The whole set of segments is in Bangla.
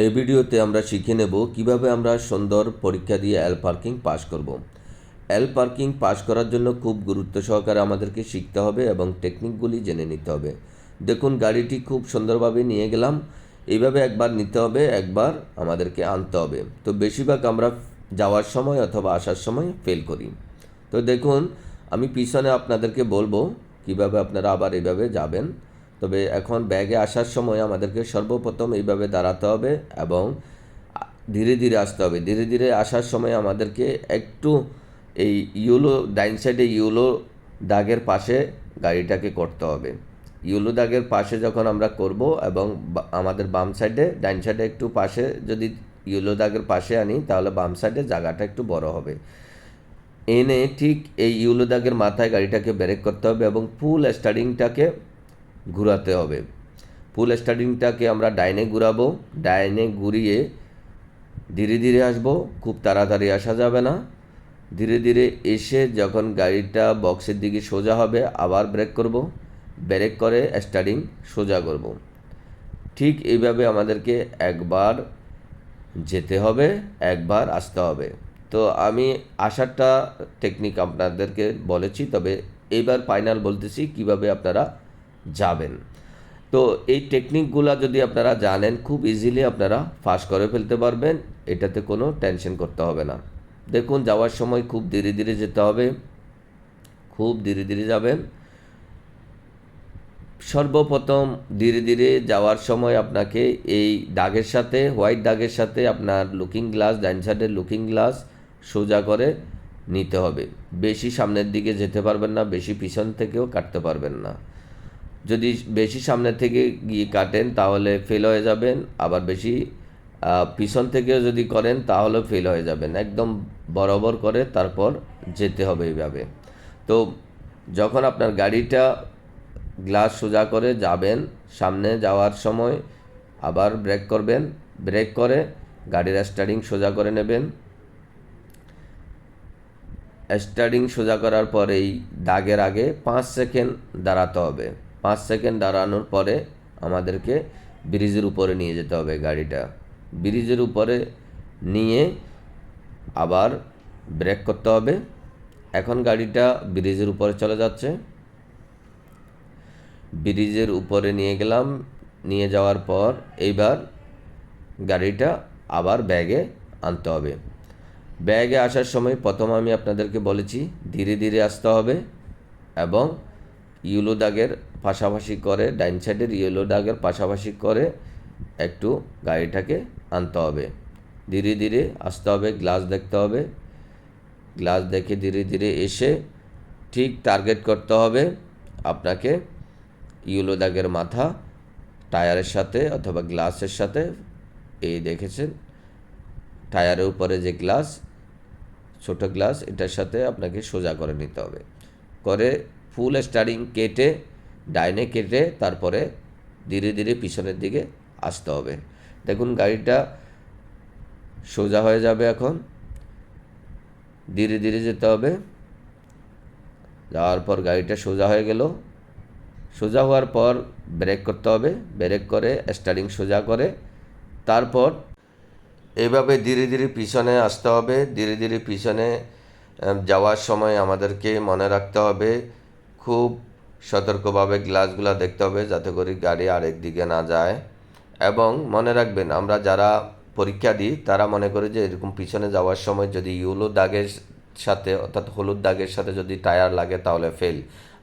এই ভিডিওতে আমরা শিখে নেব কীভাবে আমরা সুন্দর পরীক্ষা দিয়ে এল পার্কিং পাস করব। এল পার্কিং পাস করার জন্য খুব গুরুত্ব সহকারে আমাদেরকে শিখতে হবে এবং টেকনিকগুলি জেনে নিতে হবে। দেখুন, গাড়িটি খুব সুন্দরভাবে নিয়ে গেলাম। এইভাবে একবার নিতে হবে, একবার আমাদেরকে আনতে হবে। তো বেশিরভাগ আমরা যাওয়ার সময় অথবা আসার সময় ফেল করি। তো দেখুন, আমি পিছনে আপনাদেরকে বলব কীভাবে আপনারা আবার এইভাবে যাবেন। তবে এখন ব্যাগে আসার সময় আমাদেরকে সর্বপ্রথম এইভাবে দাঁড়াতে হবে এবং ধীরে ধীরে আসতে হবে। ধীরে ধীরে আসার সময় আমাদেরকে একটু এই ইউলো, ডাইন সাইডে ইউলো দাগের পাশে গাড়িটাকে করতে হবে। ইউলো দাগের পাশে যখন আমরা করব এবং আমাদের বাম সাইডে, ডাইন সাইডে একটু পাশে যদি ইউলো দাগের পাশে আনি, তাহলে বাম সাইডে জায়গাটা একটু বড় হবে। এনে ঠিক এই ইউলো দাগের মাথায় গাড়িটাকে ব্রেক করতে হবে এবং ফুল স্টার্টিংটাকে ঘোরাতে হবে। ফুল স্টার্টিংটাকে আমরা ডাইনে ঘুরাবো। ডাইনে ঘুরিয়ে ধীরে ধীরে আসব। খুব তাড়াতাড়ি আসা যাবে না। ধীরে ধীরে এসে যখন গাড়িটা বক্সের দিকে সোজা হবে, আবার ব্রেক করব। ব্রেক করে স্টার্টিং সোজা করব। ঠিক এইভাবে আমাদেরকে একবার যেতে হবে, একবার আসতে হবে। তো আমি আসারটা টেকনিক আপনাদেরকে বলেছি, তবে এইবার ফাইনাল বলতেছি কীভাবে আপনারা যাবেন। তো এই টেকনিকগুলো যদি আপনারা জানেন, খুব ইজিলি আপনারা ফাঁস করে ফেলতে পারবেন। এটাতে কোনো টেনশন করতে হবে না। দেখুন, যাওয়ার সময় খুব ধীরে ধীরে যেতে হবে। খুব ধীরে ধীরে যাবেন। সর্বপ্রথম ধীরে ধীরে যাওয়ার সময় আপনাকে এই দাগের সাথে হোয়াইট দাগের সাথে আপনার লুকিং গ্লাস ডাইন সাইডের লুকিং গ্লাস সোজা করে নিতে হবে। বেশি সামনের দিকে যেতে পারবেন না, বেশি পিছন থেকেও কাটতে পারবেন না। যদি বেশি সামনে থেকে গিয়ে কাটেন, তাহলে ফেল হয়ে যাবেন। আবার বেশি পিছন থেকেও যদি করেন, তাহলেও ফেল হয়ে যাবেন। একদম বরাবর করে তারপর যেতে হবে এইভাবে। তো যখন আপনার গাড়িটা গ্লাস সোজা করে যাবেন, সামনে যাওয়ার সময় আবার ব্রেক করবেন। ব্রেক করে গাড়ির স্টার্টিং সোজা করে নেবেন। স্টার্টিং সোজা করার পর এই দাগের আগে পাঁচ সেকেন্ড দাঁড়াতে হবে। পাঁচ সেকেন্ড দাঁড়ানোর পরে আমাদেরকে ব্রিজের উপরে নিয়ে যেতে হবে গাড়িটা। ব্রিজের উপরে নিয়ে আবার ব্রেক করতে হবে। এখন গাড়িটা ব্রিজের উপরে চলে যাচ্ছে। ব্রিজের উপরে নিয়ে গেলাম, নিয়ে যাওয়ার পর এইবার গাড়িটা আবার ব্যাগে আনতে হবে। ব্যাগে আসার সময় প্রথম আমি আপনাদেরকে বলেছি, ধীরে ধীরে আসতে হবে এবং ইউলো দাগের পাশাপাশি করে, ডাইন সাইডের ইয়েলো দাগের পাশাপাশি করে একটু গাড়িটাকে আনতে হবে। ধীরে ধীরে আসতে হবে, গ্লাস দেখতে হবে। গ্লাস দেখে ধীরে ধীরে এসে ঠিক টার্গেট করতে হবে আপনাকে ইউলো দাগের মাথা, টায়ারের সাথে অথবা গ্লাসের সাথে। এই দেখেছেন, টায়ারের উপরে যে গ্লাস, ছোট গ্লাস, এটার সাথে আপনাকে সোজা করে নিতে হবে। করে ফুল স্টারিং কেটে, ডাইনে কেটে তারপরে ধীরে ধীরে পিছনের দিকে আসতে হবে। দেখুন গাড়িটা সোজা হয়ে যাবে এখন। ধীরে ধীরে যেতে হবে। যাওয়ার পর গাড়িটা সোজা হয়ে গেল। সোজা হওয়ার পর ব্রেক করতে হবে। ব্রেক করে স্টারিং সোজা করে তারপর এভাবে ধীরে ধীরে পিছনে আসতে হবে। ধীরে ধীরে পিছনে যাওয়ার সময় আমাদেরকে মনে রাখতে হবে খুব সতর্কভাবে গ্লাসগুলো দেখতে হবে যাতে করে গাড়ি আরেক দিকে না যায়। এবং মনে রাখবেন, আমরা যারা পরীক্ষা দিই, তারা মনে করে যে এরকম পিছনে যাওয়ার সময় যদি ইউলো দাগের সাথে অর্থাৎ হলুদ দাগের সাথে যদি টায়ার লাগে তাহলে ফেল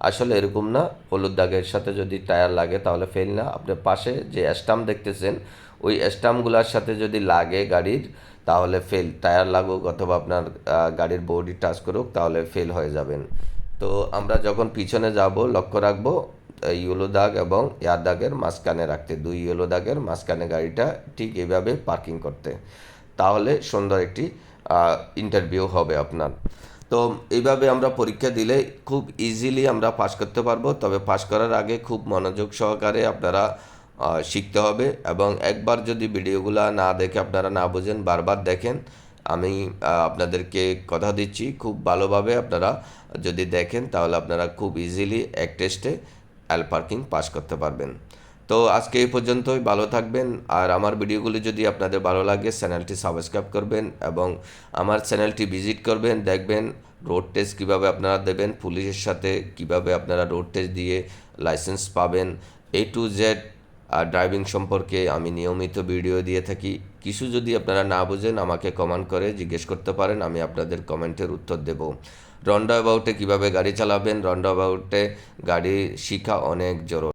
আসলে এরকম না, হলুদ দাগের সাথে যদি টায়ার লাগে তাহলে ফেল না। আপনি পাশে যে স্টাম্প দেখতেছেন, ওই স্টাম্পগুলোর সাথে যদি লাগে গাড়ির, তাহলে ফেল টায়ার লাগুক অথবা আপনার গাড়ির বডি টাচ করুক, তাহলে ফেল হয়ে যাবেন। তো আমরা যখন পিছনে যাব, লক্ষ্য রাখব ইয়েলো দাগ এবং এয়ার দাগের মাঝখানে রাখতে। দুই ইয়েলো দাগের মাঝখানে গাড়িটা ঠিক এভাবে পার্কিং করতে। তাহলে সুন্দর একটি ইন্টারভিউ হবে আপনার। তো এইভাবে আমরা পরীক্ষা দিলে খুব ইজিলি আমরা পাস করতে পারব। তবে পাস করার আগে খুব মনোযোগ সহকারে আপনারা শিখতে হবে এবং একবার যদি ভিডিওগুলো না দেখে আপনারা না বুঝেন, বারবার দেখেন আমি আপনাদেরকে কথা দিচ্ছি। খুব ভালোভাবে আপনারা যদি দেখেন, তাহলে আপনারা খুব ইজিলি এক টেস্টে অ্যাল পার্কিং পাস করতে পারবেন। তো আজকে এই পর্যন্তই। ভালো থাকবেন। আর আমার ভিডিওগুলি যদি আপনাদের ভালো লাগে, চ্যানেলটি সাবস্ক্রাইব করবেন এবং আমার চ্যানেলটি ভিজিট করবেন। দেখবেন রোড টেস্ট কীভাবে আপনারা দেবেন, পুলিশের সাথে কীভাবে আপনারা রোড টেস্ট দিয়ে লাইসেন্স পাবেন এ টু জেড আর ড্রাইভিং সম্পর্কে আমি নিয়মিত ভিডিও দিয়ে থাকি। কিছু যদি আপনারা না বুঝেন, আমাকে কমেন্ট করে জিজ্ঞেস করতে পারেন, আমি আপনাদের কমেন্টের উত্তর দেব। রন্ডা অ্যাবাউটে কীভাবে গাড়ি চালাবেন? রন্ডা অ্যাবাউটে গাড়ি শিখা অনেক জরুরি।